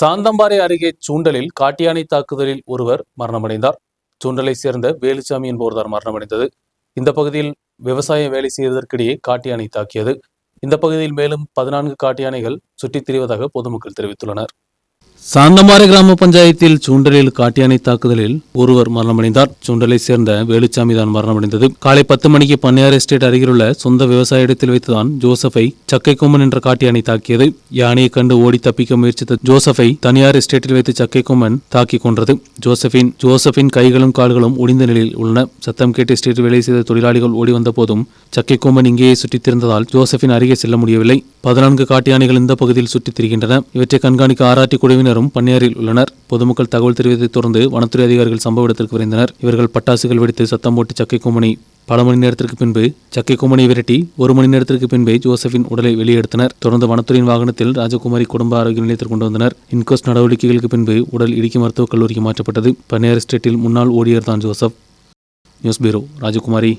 சாந்தம்பாறை அருகே சூண்டலில் காட்டியானை தாக்குதலில் ஒருவர் மரணமடைந்தார். சூண்டலை சேர்ந்த வேலுச்சாமியின் என்பவர்தான் மரணமடைந்தது. இந்த பகுதியில் விவசாய வேலை செய்வதற்கிடையே காட்டியானை தாக்கியது. இந்த பகுதியில் மேலும் பதினான்கு காட்டியானைகள் சுற்றித் திரிவதாக பொதுமக்கள் தெரிவித்துள்ளனர். சாந்தம்பாறை கிராம பஞ்சாயத்தில் சூண்டலில் காட்டியானை தாக்குதலில் ஒருவர் மரணமடைந்தார். சூண்டலை சேர்ந்த வேலுச்சாமி தான் மரணமடைந்தது. காலை பத்து மணிக்கு பன்னியார் எஸ்டேட் அருகிலுள்ள சொந்த விவசாய இடத்தில் வைத்துதான் ஜோசஃபை சக்கை என்ற காட்டியானை தாக்கியது. யானையை கண்டு ஓடி தப்பிக்க முயற்சித்த ஜோசஃபை தனியார் எஸ்டேட்டில் வைத்து சக்கை தாக்கி கொன்றது. ஜோசஃபின் ஜோசஃபின் கைகளும் கால்களும் ஒடிந்த நிலையில் உள்ளன. சத்தம் கேட்டு எஸ்டேட் வேலை செய்த தொழிலாளிகள் ஓடி வந்த போதும் சக்கைக்கொம்மன் இங்கேயே சுற்றித் திரிந்ததால் ஜோசஃபின் அருகே செல்ல முடியவில்லை. பதினான்கு காட்டு யானைகள் இந்த பகுதியில் சுற்றித் திரிகின்றன. இவற்றை கண்காணிக்க ஆராய்ச்சி குழுவினரும் பன்னியாரில் உள்ளனர். பொதுமக்கள் தகவல் தெரிவித்ததைத் தொடர்ந்து வனத்துறை அதிகாரிகள் சம்பவ இடத்திற்கு விரைந்தனர். இவர்கள் பட்டாசுகள் வெடித்து சத்தம் போட்டு சக்கை கொம்மனை பல மணி நேரத்திற்கு பின்பு சக்கை கொம்மனை விரட்டி ஒரு மணி நேரத்திற்கு பின்பே ஜோசப்பின் உடலை வெளியெடுத்தனர். தொடர்ந்து வனத்துறையின் வாகனத்தில் ராஜகுமாரி குடும்ப ஆரோக்கிய நிலையத்திற்கு கொண்டு வந்தனர். இன்கோஸ்ட் நடவடிக்கைகளுக்கு பின்பு உடல் இடுக்கி மருத்துவக் கல்லூரிக்கு மாற்றப்பட்டது. பன்னியார் ஸ்டேட்டில் முன்னாள் ஓடியர் தான் ஜோசப். நியூஸ் பியூரோ ராஜகுமாரி.